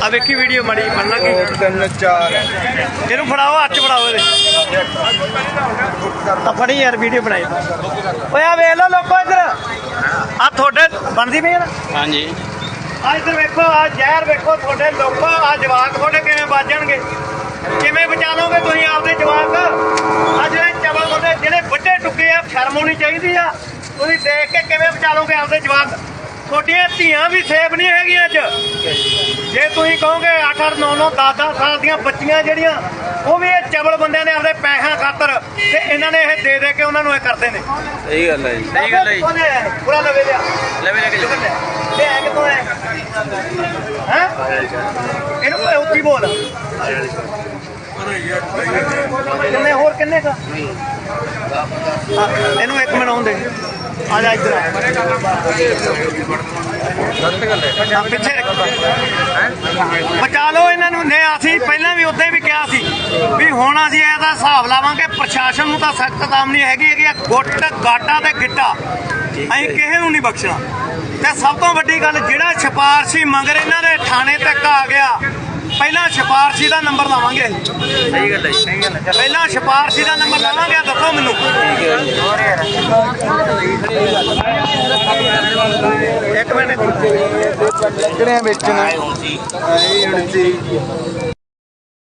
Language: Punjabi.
ਆ ਵੇਖੀ ਵੀਡੀਓ ਮੜੀ ਬਣ ਲੱਗੀ ਤਿੰਨ ਚਾਰ। ਇਹਨੂੰ ਫੜਾਓ ਹੱਥ ਫੜਾਓ ਇਹਦੇ। ਆ ਫੜੀ ਯਾਰ ਵੀਡੀਓ ਬਣਾਈ। ਓਏ ਆ ਵੇਖ ਲਓ ਲੋਕੋ ਇੱਧਰ। ਆ ਤੁਹਾਡੇ ਬਣਦੀ ਪਈ ਨਾ? ਹਾਂਜੀ। ਆ ਇੱਧਰ ਵੇਖੋ ਆ ਜ਼ਹਿਰ ਵੇਖੋ ਤੁਹਾਡੇ ਲੋਕੋ ਆ ਜਵਾਕ ਤੁਹਾਡੇ ਕਿਵੇਂ ਬਾਜਣਗੇ ਕਿਵੇਂ ਬਚਾ ਲਓਗੇ ਤੁਸੀਂ ਆਪਦੇ ਜਵਾਕ? ਆ ਜਿਹੜੇ ਚਵਲ ਤੁਹਾਡੇ ਜਿਹੜੇ ਵੱਡੇ ਟੁੱਕੇ ਆ ਸ਼ਰਮ ਹੋਣੀ ਚਾਹੀਦੀ ਆ। ਤੁਸੀਂ ਦੇਖ ਕੇ ਕਿਵੇਂ ਬਚਾ ਲਓਗੇ ਆਪਦੇ ਜਵਾਕ? ਤੁਹਾਡੀਆਂ ਧੀਆਂ ਵੀ ਸੇਫ ਨਹੀਂ ਹੈਗੀਆਂ ਅੱਜ। ਜੇ ਤੁਸੀਂ ਕਹੋਗੇ 8 8 9 9 10 10 ਸਾਲ ਦੀਆਂ ਬੱਚੀਆਂ ਜਿਹੜੀਆਂ ਉਹ ਵੀ ਇਹ ਚਵਲ ਬੰਦਿਆਂ ਨੇ ਆਪਦੇ ਪੈਸਿਆਂ ਖਾਤਰ ਤੇ ਇਹਨਾਂ ਨੇ ਇਹ ਦੇ ਦੇ ਕੇ ਉਹਨਾਂ ਨੂੰ ਇਹ ਕਰਦੇ ਨੇ। ਸਹੀ ਗੱਲ ਹੈ ਜੀ ਸਹੀ ਗੱਲ ਹੈ ਜੀ। ਪੂਰਾ ਲਵੇ ਲਿਆ। ਲੈ ਵੀ ਲੈ ਕੇ ਜਾਓ ਤੇ ਆ ਕਿੱਥੋਂ ਹੈ? ਹੈ? ਇਹਨੂੰ ਕੋਈ ਉੱਚੀ ਬੋਲ। ਕਿੰਨੇ ਹੋਰ ਕਿੰਨੇ ਕਾ? ਇਹਨੂੰ ਇੱਕ ਮਿੰਟ ਆਉਣ ਦੇ। ਆ ਜਾ ਇੱਧਰ ਆ। ਪਿੱਛੇ ਰੱਖ। ਬਚਾ ਲਓ ਇਹਨਾਂ ਨੂੰ। ਨੇ ਅਸੀਂ ਪਹਿਲਾਂ ਵੀ ਉਦਾਂ ਵੀ ਕਿਹਾ ਸੀ ਵੀ ਹੁਣ ਅਸੀਂ ਇਹਦਾ ਹਿਸਾਬ ਲਾਵਾਂਗੇ, ਪ੍ਰਸ਼ਾਸਨ ਨੂੰ ਤਾਂ ਸਖਤ ਕਾਮਨੀ ਹੈਗੀ ਹੈਗੀ ਆ ਗੁੱਟ, ਗਾਟਾ ਤੇ ਗਿੱਟਾ। ਅਸੀਂ ਕਿਸੇ ਨੂੰ ਨਹੀਂ ਬਖਸ਼ਣਾ। ਤੇ ਸਭ ਤੋਂ ਵੱਡੀ ਗੱਲ, ਜਿਹੜਾ ਸਿਫਾਰਸ਼ੀ ਮੰਗਰ ਇਹਨਾਂ ਦੇ ਥਾਣੇ ਤੱਕ ਆ ਗਿਆ ਪਹਿਲਾਂ ਸਿਫਾਰਸ਼ੀ ਦਾ ਨੰਬਰ ਲਾਵਾਂਗੇ। ਸਹੀ ਗੱਲ ਹੈ ਸਹੀ ਗੱਲ ਹੈ। ਪਹਿਲਾਂ ਸਿਫਾਰਸ਼ੀ ਦਾ ਨੰਬਰ ਲਾਵਾਂਗੇ ਦੱਸੋ ਮੈਨੂੰ। ਇੱਕ ਮਿੰਟ। ਲੱਗਣੇ ਹੁਣ ਸੀ ਆਏ ਹੁਣ ਸੀ